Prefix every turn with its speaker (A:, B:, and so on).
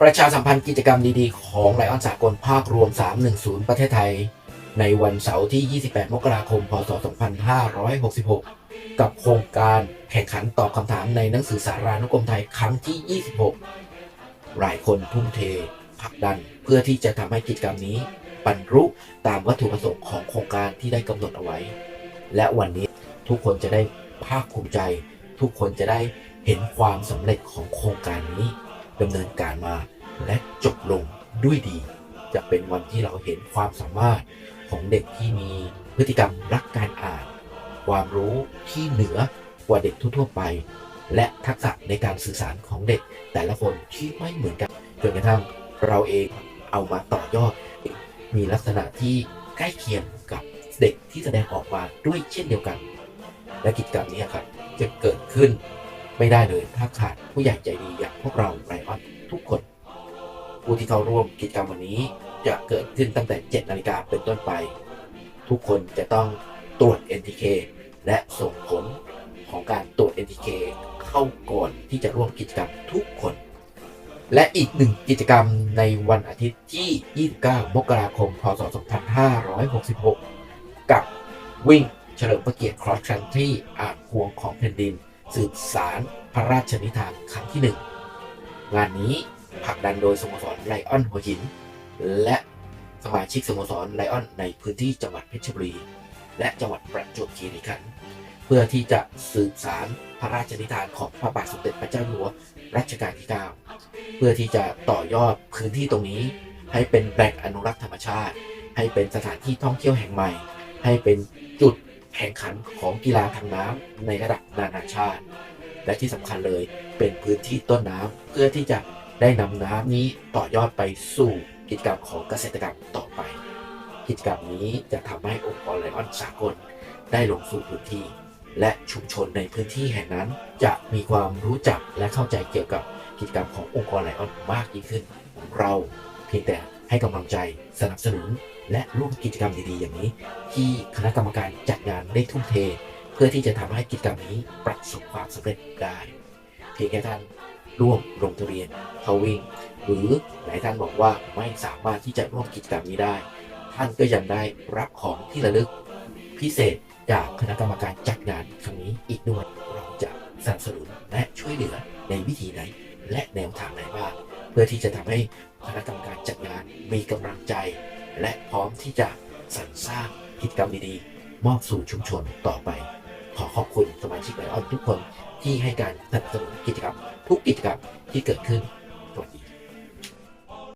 A: ประชาสัมพันธ์กิจกรรมดีๆ ของไลออนสากลภาครวม 310 ประเทศไทย ในวันเสาร์ที่ 28 มกราคม พศ 2566 กับโครงการแข่งขันตอบคำถามในหนังสือสารานุกรมไทยครั้งที่ 26 หลายคนทุ่มเทผลักดันเพื่อที่จะทำให้กิจกรรมนี้บรรลุตามวัตถุประสงค์ของโครงการที่ได้กำหนดเอาไว้ และวันนี้ทุกคนจะได้ภาคภูมิใจ ทุกคนจะได้เห็นความสำเร็จของโครงการนี้ ดำเนินการมา และจบลงด้วยดี จะเป็นวันที่เราเห็นความสามารถของเด็กที่มีพฤติกรรมรักการอ่าน ความรู้ที่เหนือกว่าเด็กทั่วๆไป และทักษะในการสื่อสารของเด็กแต่ละคนที่ไม่เหมือนกันจนกระทั่งเราเองเอามาต่อยอด มีลักษณะที่ใกล้เคียงกับเด็กที่แสดงออกมาด้วยเช่นเดียวกัน และกิจกรรมนี้ครับจะเกิดขึ้น ไม่ได้เลยถ้าขาดผู้ใหญ่ใจดีอย่างพวกเราไลออนทุกคน ผู้ที่เข้าร่วมกิจกรรมวันนี้จะเกิดขึ้นตั้งแต่ 7 นาฬิกาเป็นต้นไป ทุกคนจะต้องตรวจ NTK และส่งผลของการตรวจ NTK เข้าก่อนที่จะร่วมกิจกรรมทุกคน และอีกหนึ่งกิจกรรมในวันอาทิตย์ที่ 29 มกราคม พศ 2566 กับวิ่งเฉลิมพระเกียรติ Cross Country อาจพวงของแผ่นดิน สืบสารพระราชนิทานครั้งที่หนึ่งงานนี้ผลักดันโดยสโมสรไลออนหัวหิน และสมาชิกสโมสรไลออนในพื้นที่จังหวัดเพชรบุรี และจังหวัดประจวบคีรีขันธ์เพื่อที่จะสืบสารพระราชนิทานของพระบาทสมเด็จพระเจ้าอยู่หัวรัชกาลที่ 9 เพื่อที่จะต่อยอดพื้นที่ตรงนี้ ให้เป็นแหล่งอนุรักษ์ธรรมชาติ ให้เป็นสถานที่ท่องเที่ยวแห่งใหม่ ให้เป็นจุด แข่งขันของกีฬาทางน้ำในระดับนานาชาติ และที่สำคัญเลยเป็นพื้นที่ต้นน้ำเพื่อที่จะได้นำน้ำนี้ต่อยอดไปสู่กิจกรรมของเกษตรกรรมต่อไป กิจกรรมนี้จะทำให้องค์กรไลออนสากลได้ลงสู่พื้นที่ และชุมชนในพื้นที่แห่งนั้น จะมีความรู้จักและเข้าใจเกี่ยวกับกิจกรรมขององค์กรไลออนมากยิ่งขึ้นเราเพียงแต่ ให้กำลังใจสนับสนุน และร่วมกิจกรรมดีๆ อย่างนี้ ที่คณะกรรมการจัดงานได้ทุ่มเท เพื่อที่จะทำให้กิจกรรมนี้ประสบความสำเร็จได้เพียงแค่ท่านร่วมลงทะเบียนเข้าวิ่ง หรือหลายท่านบอกว่าไม่สามารถที่จะร่วมกิจกรรมนี้ได้ ท่านก็ยังได้รับของที่ระลึกพิเศษจากคณะกรรมการจัดงานครั้งนี้อีกด้วยเราจะสนับสนุนและช่วยเหลือในวิธีไหนและแนวทางไหน เพื่อที่จะทำให้คณะกรรมการจัดงานมีกำลังใจ และพร้อมที่จะสรรสร้างกิจกรรมดีๆ มอบสู่ชุมชนต่อไป ขอขอบคุณสมาชิกไลออนทุกคนที่ให้การสนับสนุนกิจกรรม ทุกกิจกรรมที่เกิดขึ้นสวัสดี